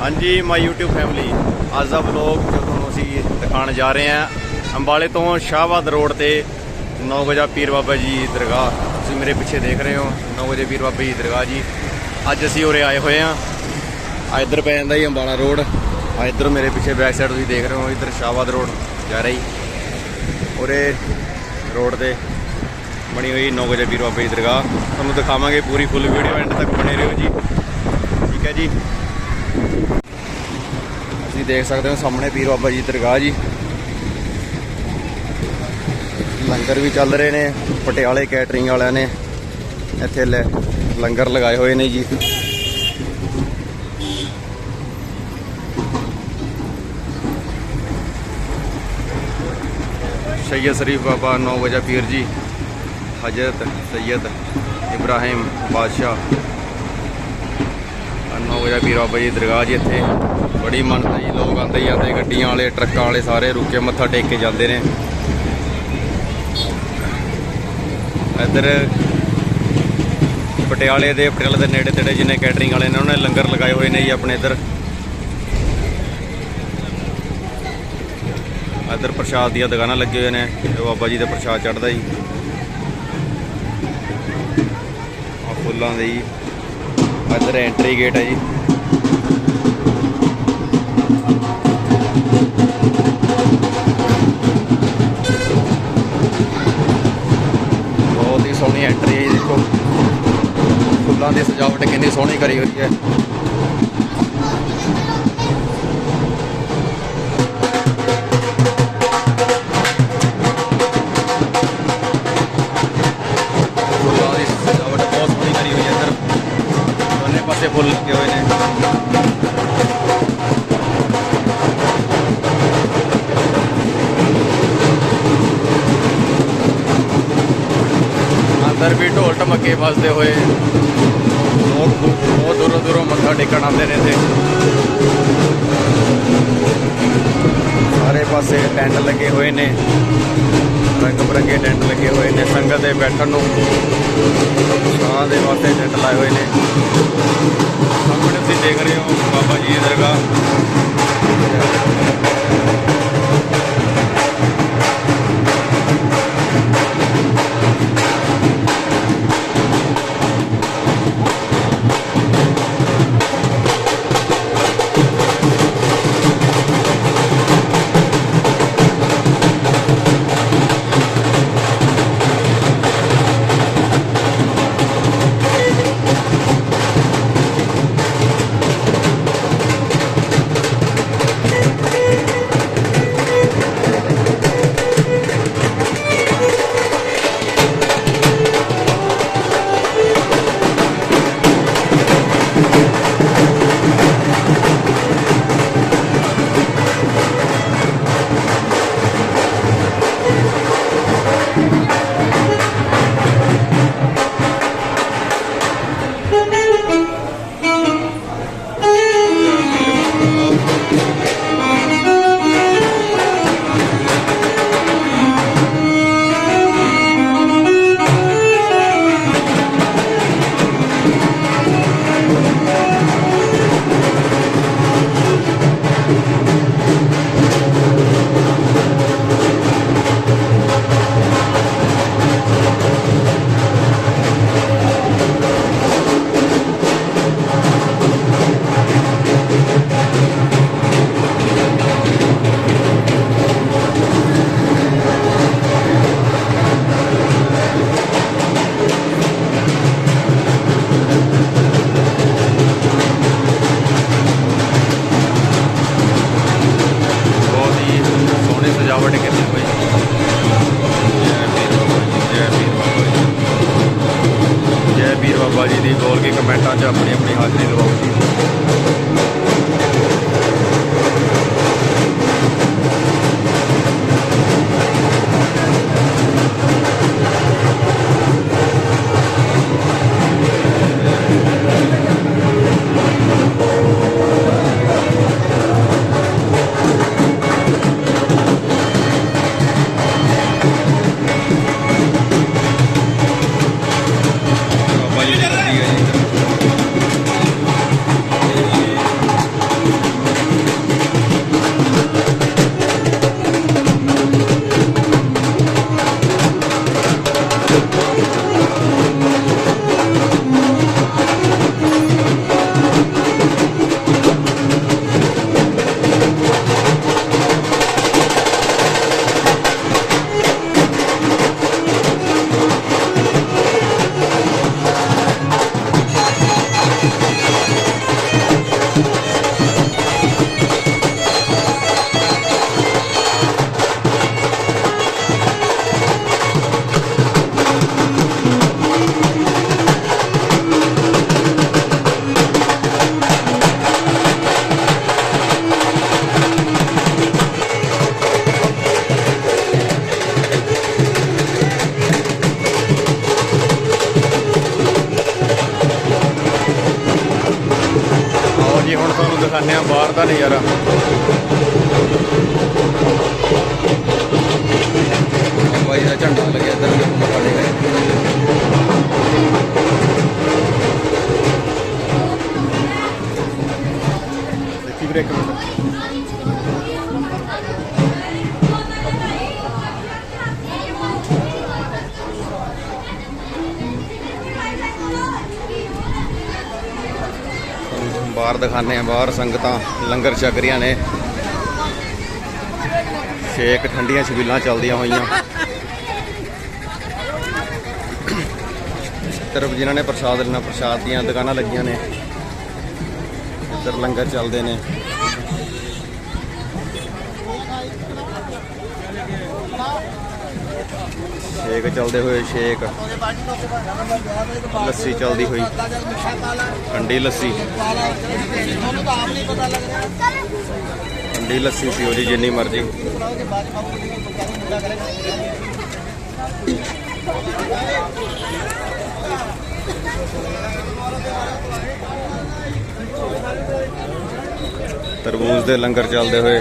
ਹਾਂਜੀ ਮਾਈ YouTube family ਅੱਜ ਦਾ vlog ਜੋ ਤੁਹਾਨੂੰ ਅਸੀਂ ਦਿਖਾਉਣ ਜਾ ਰਹੇ ਹਾਂ, ਅੰਬਾਲੇ ਤੋਂ ਸ਼ਾਹਬਾਦ ਰੋਡ ਤੇ 9 ਵਜੇ ਪੀਰ ਬਾਬਾ ਜੀ ਦਰਗਾਹ। ਤੁਸੀਂ ਮੇਰੇ ਪਿੱਛੇ ਦੇਖ ਰਹੇ ਹੋ 9 ਵਜੇ ਪੀਰ ਬਾਬਾ ਜੀ ਦਰਗਾਹ ਜੀ। ਅੱਜ ਅਸੀਂ ਉਰੇ ਆਏ ਹੋਏ ਹਾਂ ਆ ਇੱਧਰ ਪੈ ਜਾਂਦਾ ਜੀ ਅੰਬਾਲਾ ਰੋਡ। ਆ ਇੱਧਰ ਮੇਰੇ ਪਿੱਛੇ ਬੈਕ ਸਾਈਡ ਤੁਸੀਂ ਦੇਖ ਰਹੇ ਹੋ, ਇੱਧਰ ਸ਼ਾਹਬਾਦ ਰੋਡ ਜਾ ਰਹੀ। ਉਰੇ ਰੋਡ ਤੇ ਬਣੀ ਹੋਈ 9 ਵਜੇ ਪੀਰ ਬਾਬਾ ਜੀ ਦਰਗਾਹ। ਤੁਹਾਨੂੰ ਦਿਖਾਵਾਂਗੇ ਪੂਰੀ ਫੁੱਲ ਵੀਡੀਓ ਐਂਡ ਤੱਕ ਬਣੇ ਰਹੋ ਜੀ। ਠੀਕ ਹੈ ਜੀ। ਤੁਸੀਂ ਦੇਖ ਸਕਦੇ ਹੋ ਸਾਹਮਣੇ ਪੀਰ ਬਾਬਾ ਜੀ ਦਰਗਾਹ ਜੀ। ਲੰਗਰ ਵੀ ਚੱਲ ਰਹੇ ਨੇ, ਪਟਿਆਲੇ ਕੈਟਰਿੰਗ ਵਾਲਿਆਂ ਨੇ। ਇੱਥੇ ਲੈ ਲੰਗਰ ਲਗਾਏ ਹੋਏ ਨੇ ਜੀ। ਸੈਯਦ ਸ਼ਰੀਫ ਬਾਬਾ 9 ਵਜੇ ਪੀਰ ਜੀ, ਹਜ਼ਰਤ ਸੈਯਦ ਇਬਰਾਹਿਮ ਬਾਦਸ਼ਾਹ। 9 ਵਜੇ ਪੀਰ ਬਾਬਾ ਜੀ ਦਰਗਾਹ ਜੀ ਇੱਥੇ। ਬੜੀ ਮੰਨਦਾ ਜੀ ਲੋਕ ਆਉਂਦੇ ਹੀ ਜਾਂਦੇ ਗੱਡੀਆਂ ਵਾਲੇ, ਟਰੱਕਾਂ ਵਾਲੇ ਸਾਰੇ ਰੁਕੇ ਮੱਥਾ ਟੇਕ ਕੇ ਜਾਂਦੇ ਨੇ। ਇੱਧਰ ਪਟਿਆਲੇ ਦੇ ਪਟਿਆਲੇ ਦੇ ਨੇੜੇ ਤੇੜੇ ਜਿੰਨੇ ਕੈਟਰਿੰਗ ਵਾਲੇ ਨੇ, ਉਹਨਾਂ ਨੇ ਲੰਗਰ ਲਗਾਏ ਹੋਏ ਨੇ ਜੀ ਆਪਣੇ ਇੱਧਰ। ਇੱਧਰ ਪ੍ਰਸ਼ਾਦ ਦੀਆਂ ਦੁਕਾਨਾਂ ਲੱਗੇ ਹੋਏ ਨੇ ਤੇ ਬਾਬਾ ਜੀ ਦਾ ਪ੍ਰਸ਼ਾਦ ਚੜਦਾ ਜੀ। ਆ ਫੁੱਲਾਂ ਦੇ ਜੀ। ਇੱਧਰ ਐਂਟਰੀ ਗੇਟ ਹੈ ਜੀ। ਫੁੱਲਾਂ ਦੀ ਸਜਾਵਟ ਕਿੰਨੀ ਸੋਹਣੀ ਕਰੀ ਹੋਈ ਹੈ। ਇੱਧਰ। ਪਾਸੇ ਫੁੱਲ ਲੱਗੇ ਹੋਏ ਨੇ। ਅੰਦਰ ਵੀ ਢੋਲ ਢਮੱਕੇ ਵੱਜਦੇ ਹੋਏ। ਬਹੁਤ ਬਹੁਤ ਦੂਰੋਂ ਦੂਰੋਂ ਮੱਥਾ ਟੇਕਣ ਆਉਂਦੇ ਨੇ ਇੱਥੇ। ਸਾਰੇ ਪਾਸੇ ਟੈਂਟ ਲੱਗੇ ਹੋਏ ਨੇ। ਰੰਗ ਬਰੰਗੇ ਟੈਂਟ ਲੱਗੇ ਹੋਏ ਨੇ। ਸੰਗਤ ਦੇ ਬੈਠਣ ਨੂੰ ਛਾਂ ਦੇ ਵਾਸਤੇ ਟੈਂਟ ਲਾਏ ਹੋਏ ਨੇ। ਸਾਹਮਣੇ ਤੁਸੀਂ ਦੇਖ ਰਹੇ ਹੋ ਬਾਬਾ ਜੀ ਦੀ ਦਰਗਾਹ। गिरावट कितनी हुई ਜੈ ਵੀਰ ਬਾਬਾ ਜੀ। ਜੈ ਵੀਰ ਬਾਬਾ ਜੀ ਦੀ ਗੋਲ ਕੇ ਕਮੈਂਟਾਂ 'ਚ ਆਪਣੀ ਆਪਣੀ ਹਾਜ਼ਰੀ ਲਵਾਓ ਦਿਖਾਉਂਦੇ ਆ ਬਾਹਰ ਦਾ ਨਜ਼ਾਰਾ ਬਾਹਰ ਦਿਖਾਣੇ ਆ ਬਾਹਰ ਸੰਗਤਾਂ, ਲੰਗਰ ਛਕ ਰਹੀਆਂ ਨੇ। ਛੇਕ ਠੰਡੀਆਂ ਛਬੀਲਾਂ ਚੱਲਦੀਆਂ ਹੋਈਆਂ। ਤਰਫ ਜਿਨ੍ਹਾਂ ਨੇ ਪ੍ਰਸ਼ਾਦ ਲੈਣਾ, ਪ੍ਰਸ਼ਾਦ ਦੀਆਂ ਦੁਕਾਨਾਂ ਲੱਗੀਆਂ ਨੇ। ਇੱਧਰ ਲੰਗਰ ਚੱਲਦੇ ਨੇ। ਸ਼ੇਕ ਚੱਲਦੇ ਹੋਏ ਸ਼ੇਕ ਲੱਸੀ ਚੱਲਦੀ ਹੋਈ। ਠੰਡੀ ਲੱਸੀ। ਠੰਡੀ ਲੱਸੀ ਪੀਓ ਜੀ ਜਿੰਨੀ ਮਰਜ਼ੀ। ਤਰਬੂਜ ਦੇ ਲੰਗਰ ਚੱਲਦੇ ਹੋਏ।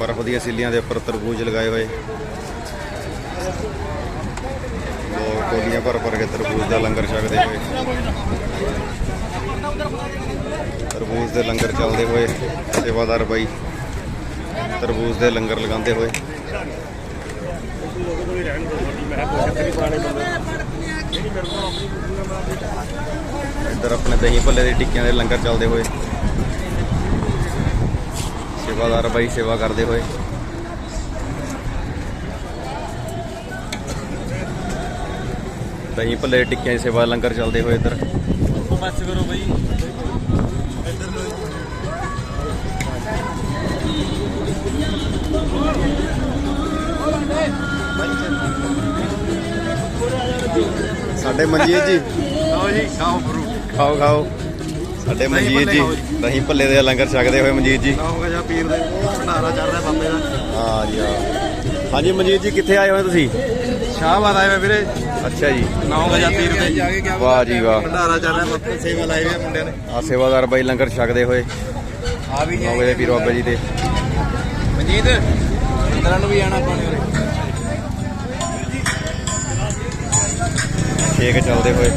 ਬਰਫ਼ ਦੀਆਂ ਸਿੱਲੀਆਂ ਦੇ ਉੱਪਰ ਤਰਬੂਜ ਲਗਾਏ ਹੋਏ। ਲੋਕ ਕੋਲੀਆਂ ਭਰ ਭਰ ਕੇ ਤਰਬੂਜ ਦਾ ਲੰਗਰ ਛਕਦੇ ਹੋਏ। ਤਰਬੂਜ ਦੇ ਲੰਗਰ ਚੱਲਦੇ ਹੋਏ, ਸੇਵਾਦਾਰ ਬਾਈ ਤਰਬੂਜ ਦੇ ਲੰਗਰ ਲਗਾਉਂਦੇ ਹੋਏ। ਇੱਧਰ ਆਪਣੇ ਦਹੀਂ ਭੱਲੇ ਦੇ ਟਿੱਕਿਆਂ ਦੇ ਲੰਗਰ ਚੱਲਦੇ ਹੋਏ। ਸੇਵਾਦਾਰ ਬਾਈ ਸੇਵਾ ਕਰਦੇ ਹੋਏ। ਦਹੀਂ ਭੱਲੇ ਟਿੱਕਿਆਂ ਦੀ ਸੇਵਾ ਲੰਗਰ ਚੱਲਦੇ ਹੋਏ ਇੱਧਰ। ਬਸ ਕਰੋ ਬਈ। ਸਾਡੇ ਮਨਜੀਤ ਜੀ। ਲਓ ਜੀ ਖਾਓ ਫਰੂ ਖਾਓ ਖਾਓ। ਸਾਡੇ ਮਨਜੀਤ ਜੀ। ਦਹੀਂ ਭੱਲੇ ਦੇ ਲੰਗਰ ਛਕਦੇ ਹੋਏ ਮਨਜੀਤ ਜੀ। ਲਾਓ ਗਜਾ ਪੀਰ ਦੇ। ਭੰਡਾਰਾ ਚੱਲ ਰਿਹਾ ਬਾਬੇ ਦਾ। ਹਾਂ ਜੀ ਹਾਂ। ਹਾਂਜੀ ਮਨਜੀਤ ਜੀ ਕਿੱਥੇ ਆਏ ਹੋਏ ਤੁਸੀਂ? ਸ਼ਾਹਬਾਦ ਆਏ ਵੇ ਵੀਰੇ। ਅੱਛਾ ਜੀ। ਨੌ ਗਜਾ ਪੀਰ ਦੇ ਵਾਹ ਜੀ ਵਾਹ। ਭੰਡਾਰਾ ਚੱਲ ਰਿਹਾ ਬਾਬੇ ਸੇਵਾ ਲਾਈ ਵੇ ਮੁੰਡਿਆਂ ਨੇ। ਆ ਸੇਵਾਦਾਰ ਬਾਈ ਲੰਗਰ ਛਕਦੇ ਹੋਏ। ਆ ਵੀ ਨੌ ਵਜੇ ਪੀਰ ਬਾਬਾ ਜੀ ਦੇ। ਮਨਜੀਤ ਇੰਦਰਾਂ ਨੂੰ ਵੀ ਆਣਾ ਪਾਣੀ ਉਰੇ। ਛੇਕ ਚੱਲਦੇ ਹੋਏ।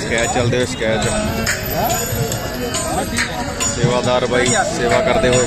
ਸਕੈਚ ਚੱਲਦੇ ਹੋਏ ਸਕੈਚ ਸੇਵਾਦਾਰ ਬਾਈ ਸੇਵਾ ਕਰਦੇ ਹੋਏ।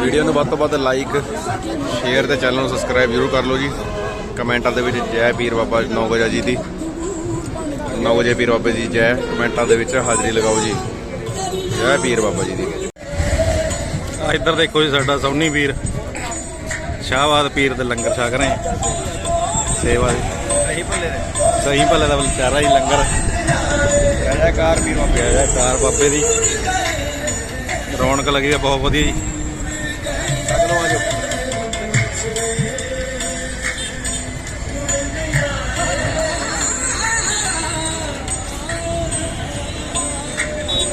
ਵੀਡੀਓ ਨੂੰ ਵੱਧ ਤੋਂ ਵੱਧ ਲਾਈਕ ਸ਼ੇਅਰ ਤੇ ਚੈਨਲ ਨੂੰ ਸਬਸਕ੍ਰਾਈਬ ਜ਼ਰੂਰ ਕਰ ਲਓ ਜੀ। ਕਮੈਂਟਾਂ ਦੇ ਵਿੱਚ ਜੈ ਪੀਰ ਬਾਬਾ ਨੌਗਜਾ ਜੀ ਦੀ। ਨੌਗਜੇ ਪੀਰ ਬਾਬਾ ਜੀ ਜੈ ਕਮੈਂਟਾਂ ਦੇ ਵਿੱਚ ਹਾਜ਼ਰੀ ਲਗਾਓ ਜੀ। ਜੈ ਪੀਰ ਬਾਬਾ ਜੀ ਦੀ। ਆ ਇੱਧਰ ਦੇਖੋ ਜੀ ਸਾਡਾ ਸੋਨੀ ਵੀਰ ਸ਼ਾਹਬਾਦ ਪੀਰ ਦੇ ਲੰਗਰ ਛਕ ਰਹੇ। ਸੇਵਾ ਸਹੀ ਭੱਲੇ ਦੇ ਸਹੀ ਭੱਲੇ ਦਾ ਵਿਚਾਰਾ ਹੀ ਲੰਗਰ। ਜੈਕਾਰ ਪੀਰ ਬਾਬੇ ਜੈਕਾਰ ਬਾਬੇ ਦੀ। ਰੌਣਕ ਲੱਗੀ ਆ, ਬਹੁਤ ਵਧੀਆ ਜੀ। ਛਕ ਲਓ ਆਜੋ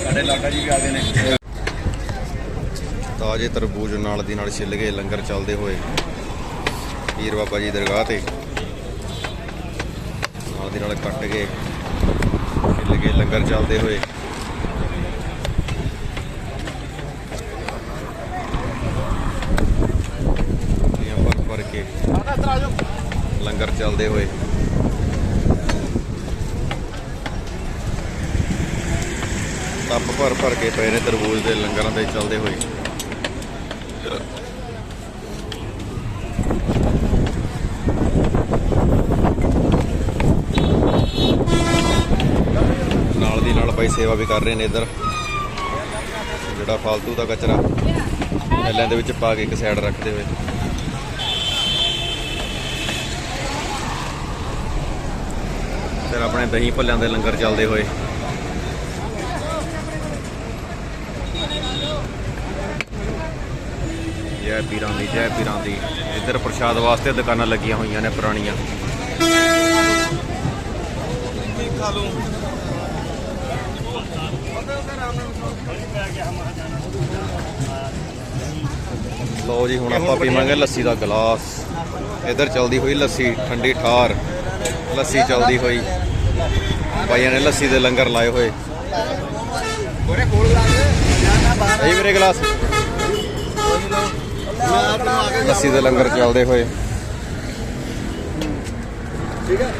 ਸਾਡੇ ਲਾਡਾ ਜੀ ਵੀ ਆ ਗਏ ਨੇ। ਤਾਜ਼ੇ ਤਰਬੂਜ ਨਾਲ ਦੀ ਨਾਲ ਛਿੱਲ ਗਏ, ਲੰਗਰ ਚੱਲਦੇ ਹੋਏ। ਪੀਰ ਬਾਬਾ ਜੀ ਦਰਗਾਹ ਤੇ। ਨਾਲ ਦੀ ਨਾਲ ਕੱਟ ਗਏ ਛਿੱਲ ਗਏ, ਲੰਗਰ ਚੱਲਦੇ ਹੋਏ ਇਹ ਭਰ ਭਰ ਕੇ ਲੰਗਰ ਚੱਲਦੇ ਹੋਏ। ਟੱਪ ਭਰ ਭਰ ਕੇ ਪਏ ਨੇ ਤਰਬੂਜ ਦੇ ਲੰਗਰਾਂ ਦੇ ਚੱਲਦੇ ਹੋਏ। ਨਾਲ ਦੀ ਨਾਲ ਬਾਈ ਸੇਵਾ ਵੀ ਕਰ ਰਹੇ ਨੇ ਇੱਧਰ। ਜਿਹੜਾ ਫालतू ਦਾ ਕਚਰਾ। ਥੈਲਿਆਂ ਦੇ ਵਿੱਚ ਪਾ ਕੇ ਇੱਕ ਸਾਈਡ ਰੱਖਦੇ ਹੋਏ। ਫਿਰ ਆਪਣੇ ਦਹੀਂ ਭੱਲਿਆਂ ਦੇ ਲੰਗਰ ਚੱਲਦੇ ਹੋਏ। ਜੈ ਪੀਰਾਂ ਦੀ, ਜੈ ਪੀਰਾਂ ਦੀ। ਇੱਧਰ ਪ੍ਰਸ਼ਾਦ ਵਾਸਤੇ ਦੁਕਾਨਾਂ ਲੱਗੀਆਂ ਹੋਈਆਂ ਨੇ ਪੁਰਾਣੀਆਂ। ਲਓ ਜੀ, ਹੁਣ ਆਪਾਂ ਪੀਵਾਂਗੇ ਲੱਸੀ ਦਾ ਗਲਾਸ। ਇੱਧਰ ਚਲਦੀ ਹੋਈ ਲੱਸੀ, ਠੰਡੀ ਠਾਰ। ਲੱਸੀ ਚਲਦੀ ਹੋਈ। ਭਾਈਆਂ ਨੇ ਲੱਸੀ ਦੇ ਲੰਗਰ ਲਾਏ ਹੋਏ। ਇਹ ਵੀਰੇ ਗਲਾਸ। ਲੱਸੀ ਦੇ ਲੰਗਰ ਚੱਲਦੇ ਹੋਏ।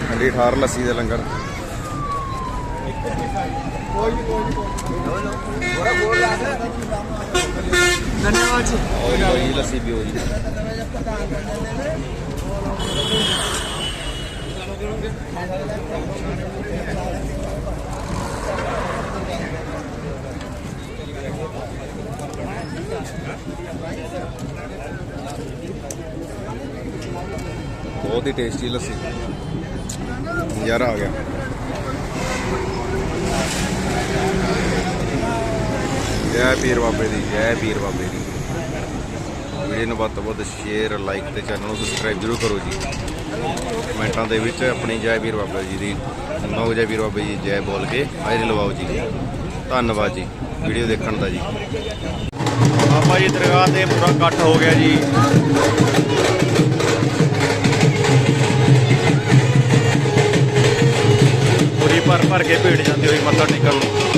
ਠੰਡੀ ਠਾਰ ਲੱਸੀ ਦੇ ਲੰਗਰ। ਆਓ ਜੀ। ਭਾਈ ਲੱਸੀ ਪੀਓ ਜੀ। ਬਹੁਤ ਹੀ ਟੇਸਟੀ ਲੱਸੀ। ਨਜ਼ਾਰਾ ਆ ਗਿਆ। ਜੈ ਪੀਰ ਬਾਬੇ ਦੀ, ਜੈ ਪੀਰ ਬਾਬੇ ਦੀ। ਵੀਡੀਓ ਨੂੰ ਵੱਧ ਤੋਂ ਵੱਧ ਸ਼ੇਅਰ ਲਾਈਕ ਤੇ ਚੈਨਲ ਨੂੰ ਸਬਸਕ੍ਰਾਈਬ ਜ਼ਰੂਰ ਕਰੋ ਜੀ। ਕਮੈਂਟਾਂ ਦੇ ਵਿੱਚ ਆਪਣੀ ਜੈ ਵੀਰ ਬਾਬਾ ਜੀ ਦੀ ਨੌ ਜੈ ਪੀਰ ਬਾਬੇ ਜੀ ਜੈ ਬੋਲ ਕੇ ਹਾਜ਼ਰੀ ਲਵਾਓ ਜੀ। ਧੰਨਵਾਦ ਜੀ। ਵੀਡੀਓ ਦੇਖਣ ਦਾ ਜੀ। ਬਾਬਾ ਜੀ, ਦਰਗਾਹ ਤੇ ਪੂਰਾ ਇਕੱਠ ਹੋ ਗਿਆ ਜੀ। ਪੂਰੀ ਭਰ ਭਰ ਕੇ ਭੀੜ ਜਾਂਦੀ ਹੋਈ ਮੱਥਾ ਟੇਕਣ ਨੂੰ।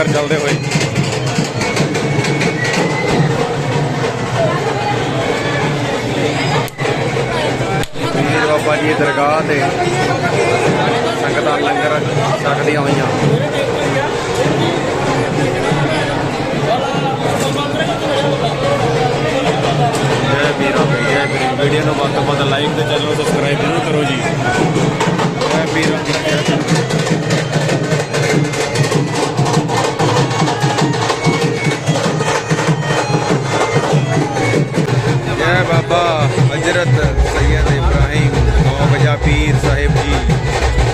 ਲੰਗਰ ਚੱਲਦੇ ਹੋਏ। ਵੀਰ ਬਾਬਾ ਜੀ ਦਰਗਾਹ ਤੇ ਸੰਗਤਾਂ ਲੰਗਰ ਛਕਦੀਆਂ ਹੋਈਆਂ। ਜੈ ਵੀਰ ਬਾਬੇ ਜੈ ਵੀਰ ਵੀਡੀਓ ਨੂੰ ਵੱਧ ਤੋਂ ਵੱਧ ਲਾਈਕ ਤੇ ਚੈਨਲ ਨੂੰ ਸਬਸਕ੍ਰਾਈਬ ਜ਼ਰੂਰ ਕਰੋ ਜੀ। ਜੈ ਵੀਰ ਹਜ਼ਰਤ सैयद इब्राहिम नौगजा पीर साहिब जी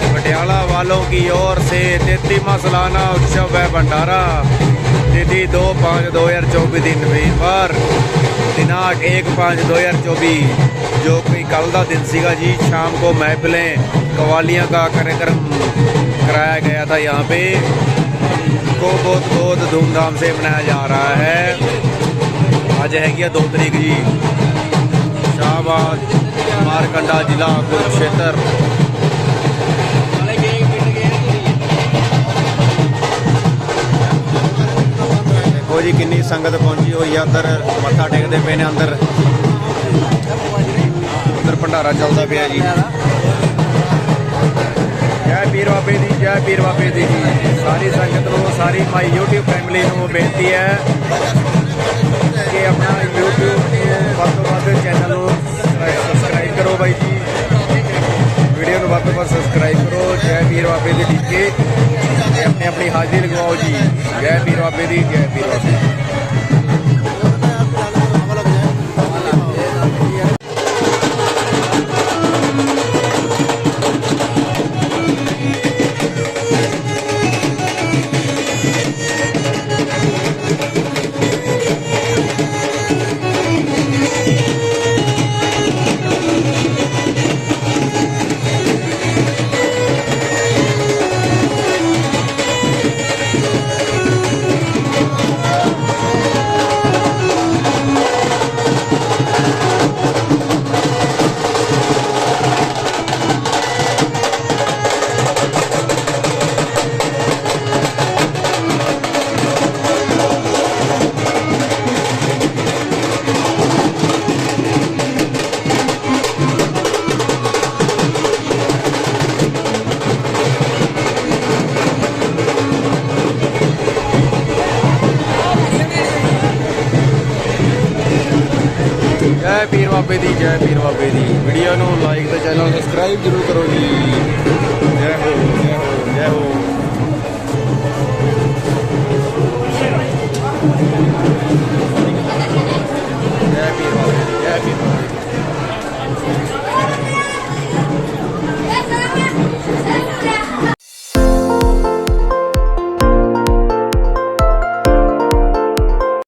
पटियाला वालों की ओर से तैतीमा सालाना उत्सव है भंडारा तिथि दो पाँच दो हजार चौबीस दिन ਵੀਰਵਾਰ दिनांक एक पाँच दो हजार चौबीस जो कि कल का दिन सीगा जी शाम को महफिलें कवालियाँ का कार्यक्रम कराया गया था यहाँ पे को बहुत बहुत धूमधाम से मनाया जा रहा है ਅੱਜ ਹੈਗੀ ਆ 2 ਤਰੀਕ ਜੀ ਸ਼ਾਹਬਾਦ, ਮਾਰਕੰਡਾ ਜ਼ਿਲ੍ਹਾ, ਕੁਰਕਸ਼ੇਤਰ। ਦੇਖੋ ਜੀ, ਕਿੰਨੀ ਸੰਗਤ ਪਹੁੰਚੀ ਹੋਈ ਆ, ਅੰਦਰ ਮੱਥਾ ਟੇਕਦੇ ਪਏ ਨੇ ਅੰਦਰ। ਅੰਦਰ ਭੰਡਾਰਾ ਚੱਲਦਾ ਪਿਆ ਜੀ। ਜੈ ਪੀਰ ਬਾਬੇ ਦੀ, ਜੈ ਪੀਰ ਬਾਬੇ ਦੀ ਸਾਰੀ ਸੰਗਤ ਨੂੰ, ਸਾਰੀ ਮਾਈ YouTube ਫੈਮਿਲੀ ਨੂੰ ਬੇਨਤੀ ਹੈ ਕਿ ਆਪਣਾ YouTube ਵੱਧ ਤੋਂ ਵੱਧ ਚੈਨਲ ਨੂੰ ਸਬਸਕ੍ਰਾਈਬ ਕਰੋ ਬਾਈ ਜੀ। ਵੀਡੀਓ ਨੂੰ ਵੱਧ ਤੋਂ ਵੱਧ ਸਬਸਕ੍ਰਾਈਬ ਕਰੋ। ਜੈ ਵੀਰ ਬਾਬੇ ਦੇ ਟੀਕੇ। ਤੇ ਆਪਣੀ ਆਪਣੀ ਹਾਜ਼ਰੀ ਲਗਵਾਓ ਜੀ। ਜੈ ਪੀਰ ਬਾਬੇ ਦੀ, ਜੈ ਪੀਰ ਬਾਬੇ ਜੈ ਪੀਰ ਬਾਬੇ ਦੀ, ਜੈ ਪੀਰ ਬਾਬੇ ਦੀ। ਵੀਡੀਓ ਨੂੰ ਲਾਈਕ ਤੇ ਚੈਨਲ ਸਬਸਕ੍ਰਾਈਬ ਜ਼ਰੂਰ ਕਰੋ ਜੀ। ਜੈ ਹੋ ਜੈ ਹੋ ਜੈ ਹੋ।